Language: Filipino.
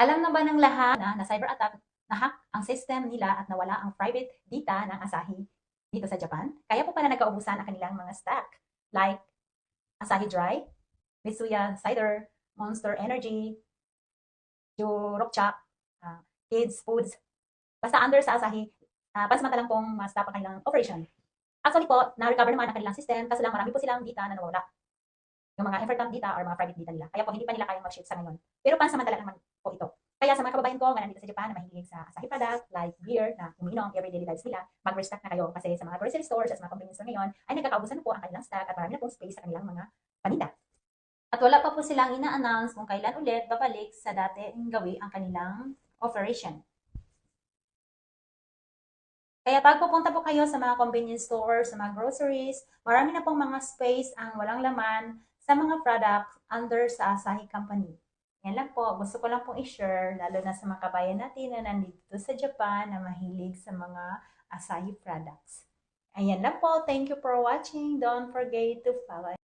Alam na ba ng lahat na na cyber attack na-hack ang system nila at nawala ang private data ng Asahi dito sa Japan? Kaya po pala nagkaubusan ang kanilang mga stock like Asahi Dry, Mitsuya Cider, Monster Energy, Jurokcha, uh, Kids Foods. Basta under sa Asahi, uh, pansamantalang pong ma-stop ang kanilang operation. Actually po, na-recover naman ang kanilang system kasi lang marami po silang data na nawala. Yung mga important data or mga private data nila. Kaya po hindi pa nila kayang mag-shift sa ngayon. Pero pansamantala naman. Kaya sa mga kababayan ko nga nandito sa Japan na mahilig sa Asahi product like beer na umiinom everyday lives nila, mag-restock na kayo kasi sa mga grocery stores at sa mga convenience store ngayon ay nagkakaubusan na po ang kanilang stock at marami na pong space sa kanilang mga paninda. At wala pa po silang ina-announce kung kailan ulit babalik sa dating gawi ang kanilang operation. Kaya pag pupunta po kayo sa mga convenience stores, sa mga groceries, marami na pong mga space ang walang laman sa mga products under sa Asahi Company. Yan lang po. Gusto ko lang pong i-share, lalo na sa mga kabayan natin na nandito sa Japan na mahilig sa mga Asahi products. Ayan lang po. Thank you for watching. Don't forget to follow